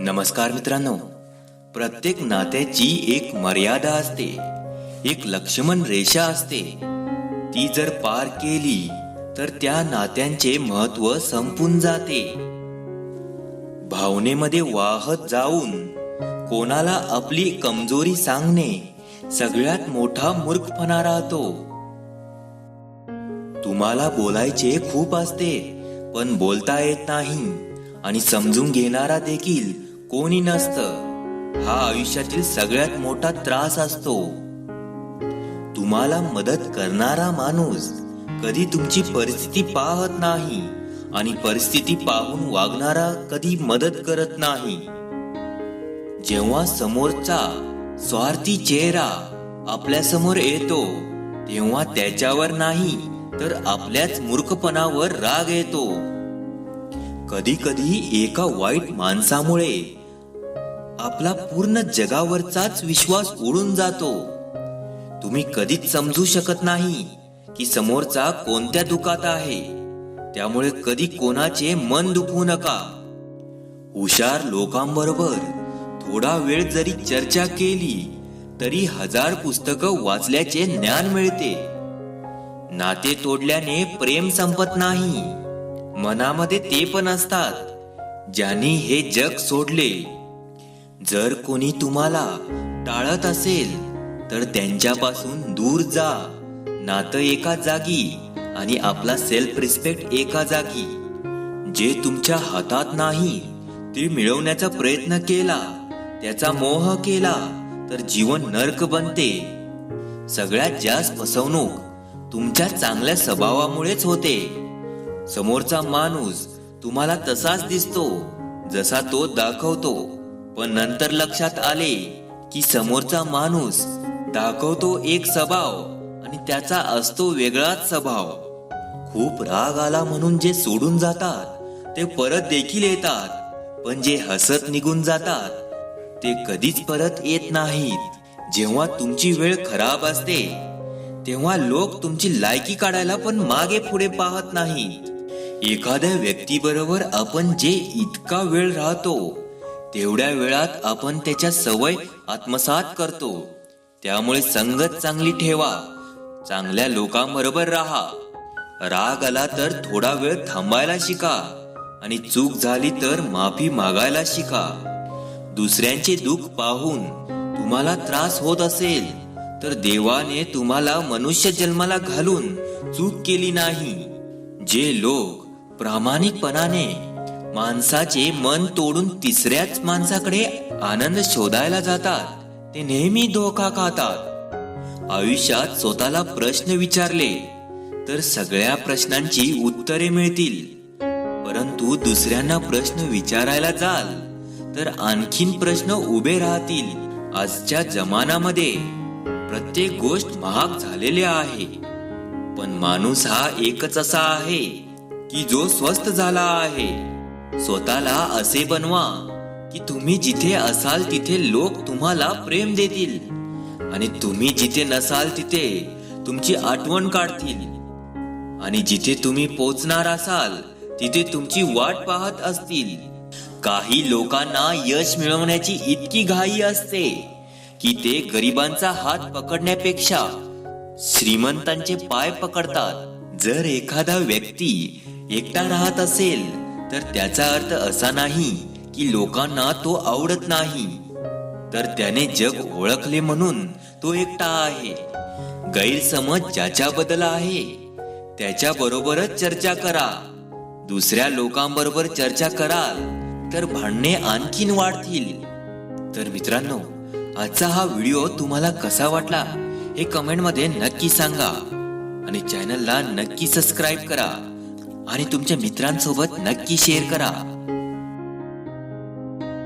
नमस्कार मित्रांनो. प्रत्येक नात्याची एक मर्यादा असते. एक लक्ष्मण रेषा असते. ती जर पार केली तर त्या नात्यांचे महत्त्व संपून जाते. भावनेमध्ये वाहत जाऊन कोणाला आपली कमजोरी सांगणे सगळ्यात मोठा मूर्खपणा राहतो. तुम्हाला बोलायचे खूप असते पण बोलता येत नाही आणि समजून घेणारा देखील कोणी नसतं. हा आयुष्यातील सगळ्यात मोठा त्रास असतो. तुम्हाला मदत करणारा माणूस कधी तुमची परिस्थिती पाहत नाही आणि परिस्थिती पाहून वागणारा कधी मदत करत नाही. जेव्हा समोरचा स्वार्थी चेहरा आपल्यासमोर येतो तेव्हा त्याच्यावर नाही तर आपल्याच मूर्खपणावर राग येतो. कधी कधी एका वाईट माणसामुळे आपला पूर्ण जगावरचाच विश्वास उडून जातो. तुम्ही कधीच समजू शकत नाही की समोरचा कोणत्या दुखात आहे. त्यामुळे कधी कोणाचे मन दुखवू नका. हुशार लोकांबरोबर थोडा वेळ जरी चर्चा केली तरी हजार पुस्तकं वाचल्याचे ज्ञान मिळते. नाते तोडल्याने प्रेम संपत नाही. मनामध्ये ते पण असतात ज्यांनी हे जग सोडले. जर कोणी तुम्हाला टाळत असेल तर त्यांच्यापासून दूर जा. नातं एका जागी आणि आपला सेल्फ रिस्पेक्ट एका जागी. जे तुमच्या हातात नाही ते मिळवण्याचा प्रयत्न केला त्याचा मोह केला तर जीवन नर्क बनते. सगळ्यात जास्त फसवणूक तुमच्या चांगल्या स्वभावामुळेच होते. समोरचा माणूस तुम्हाला तसाच दिसतो जसा तो दाखवतो. पण नंतर लक्षात आले की समोरचा माणूस दाखवतो एक स्वभाव आणि त्याचा असतो वेगळाच स्वभाव. खूप राग आला म्हणून जे सोडून जातात ते परत देखील येतात. पण जे हसत निघून जातात ते कधीच परत येत नाहीत. जेव्हा तुमची वेळ खराब असते तेव्हा लोक तुमची लायकी काढायला पण मागे पुढे पाहत नाहीत. एखाद्या व्यक्तीबरोबर आपण जे इतका वेळ राहतो तेवढ्या वेळात आपण त्याच्या सवय आत्मसात करतो. त्यामुळे संगत चांगली ठेवा. चांगल्या लोकांबरोबर राहा. राग आला तर थोडा वेळ थांबायला शिका. आणि चूक झाली तर माफी मागायला शिका. दुसऱ्यांचे दुःख पाहून तुम्हाला त्रास होत असेल तर देवाने तुम्हाला मनुष्य जन्माला घालून चूक केली नाही. जे लोक प्रामाणिकपणाने माणसाचे मन तोडून तिसऱ्याच माणसाकडे आनंद शोधायला जातात. ते नेहमी धोका खातात. आयुष्यात स्वतःला प्रश्न विचारले तर सगळ्या प्रश्नांची उत्तरे मिळतील. परंतु दुसऱ्यांना प्रश्न विचारायला जाल तर आणखीन प्रश्न उभे राहतील आजच्या जमानामध्ये. प्रत्येक गोष्ट महाग झालेली आहे. पण माणूस हा एकच असा आहे की जो स्वस्त झाला आहे. स्वतःला असे बनवा की तुम्ही जिथे असाल तिथे लोक तुम्हाला प्रेम देतील. आणि तुम्ही जिथे नसाल तिथे तुमची आठवण काढतील. आणि जिथे तुम्ही पोचणार असाल तिथे तुमची वाट पाहत असतील. काही लोकांना यश मिळवण्याची इतकी घाई असते की ते गरिबांचा हात पकडण्यापेक्षा श्रीमंतांचे पाय पकडतात. जर एखादा व्यक्ती एकटा राहत असेल तर त्याचा अर्थ असा नाही की लोकांना तो आवडत नाही. तर त्याने जग ओळखले म्हणून तो एकटा आहे. गैरसमज ज्याच्याबद्दल आहे त्याच्या बरोबरच चर्चा करा. दुसऱ्या लोकांबरोबर चर्चा कराल तर भांडणे आणखीन वाढतील. तर मित्रांनो आजचा हा व्हिडिओ तुम्हाला कसा वाटला हे कमेंटमध्ये नक्की सांगा. आणि चॅनलला नक्की सबस्क्राईब करा. आणि तुमच्या मित्रांसोबत नक्की शेअर करा.